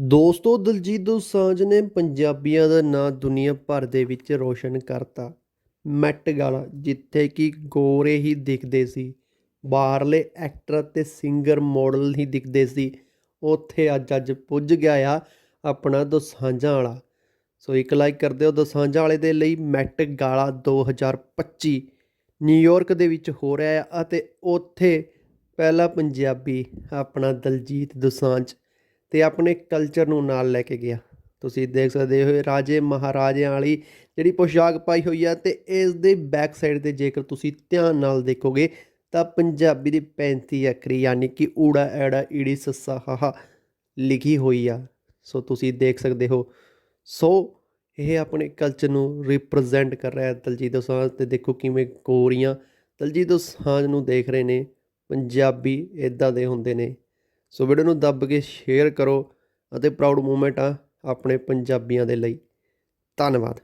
ਦੋਸਤੋ, ਦਲਜੀਤ ਦੋਸਾਂਝ ਨੇ ਪੰਜਾਬੀਆਂ ਦਾ ਨਾਂ ਦੁਨੀਆ ਭਰ ਦੇ ਵਿੱਚ ਰੋਸ਼ਨ ਕਰਤਾ। ਮੈਟ ਗਾਲਾ ਜਿੱਥੇ ਕਿ ਗੋਰੇ ਹੀ ਦਿਖਦੇ ਸੀ। ਬਾਹਰਲੇ ਐਕਟਰ ਤੇ ਸਿੰਗਰ ਮਾਡਲ ਹੀ ਦਿਖਦੇ ਸੀ। ਉੱਥੇ ਅੱਜ ਅੱਜ ਪੁੱਜ ਗਿਆ ਆ ਆਪਣਾ ਦੋਸਾਂਝਾਂ ਵਾਲਾ। ਸੋ ਇੱਕ ਲਾਈਕ ਕਰ ਦਿਓ ਦੋਸਾਂਝਾਂ ਵਾਲੇ ਦੇ ਲਈ ਮੈਟ ਗਾਲਾ 2025 ਨਿਊਯਾਰਕ ਦੇ ਵਿੱਚ ਹੋ ਰਿਹਾ ਹੈ ਅਤੇ ਉੱਥੇ ਪਹਿਲਾ ਪੰਜਾਬੀ ਆਪਣਾ ਦਲਜੀਤ ਦੋਸਾਂਝ ਤੇ ਆਪਣੇ ਕਲਚਰ ਨੂੰ ਨਾਲ ਲੈ ਕੇ ਗਿਆ। ਤੁਸੀਂ ਦੇਖ ਸਕਦੇ ਹੋ ਇਹ ਰਾਜੇ ਮਹਾਰਾਜਿਆਂ ਵਾਲੀ ਜਿਹੜੀ ਪੋਸ਼ਾਕ ਪਾਈ ਹੋਈ ਆ ਤੇ ਇਸ ਦੇ ਬੈਕ ਸਾਈਡ ਤੇ ਜੇਕਰ ਤੁਸੀਂ ਧਿਆਨ ਨਾਲ ਦੇਖੋਗੇ ਤਾਂ ਪੰਜਾਬੀ ਦੀ 35 ਅੱਖਰੀ ਯਾਨੀ ਕਿ ਊੜਾ, ਐੜਾ, ਈੜੀ, ਸੱਸਾ, ਹਾਹਾ ਲਿਖੀ ਹੋਈ ਆ। ਸੋ ਤੁਸੀਂ ਦੇਖ ਸਕਦੇ ਹੋ। ਸੋ ਇਹ ਆਪਣੇ ਕਲਚਰ ਨੂੰ ਰਿਪਰੈਜ਼ੈਂਟ ਕਰ ਰਿਹਾ ਹੈ ਦਲਜੀਤ ਦੋਸਾਂਝ ਤੇ ਦੇਖੋ ਕਿਵੇਂ ਗੋਰੀਆਂ ਦਲਜੀਤ ਦੋਸਾਂਝ ਨੂੰ ਦੇਖ ਰਹੇ ਨੇ। ਪੰਜਾਬੀ ਇਦਾਂ ਦੇ ਹੁੰਦੇ ਨੇ। ਸੋ ਵੀਡੀਓ ਨੂੰ ਦੱਬ ਕੇ ਸ਼ੇਅਰ ਕਰੋ ਅਤੇ ਪ੍ਰਾਊਡ ਮੂਮੈਂਟ ਆ ਆਪਣੇ ਪੰਜਾਬੀਆਂ ਦੇ ਲਈ। ਧੰਨਵਾਦ।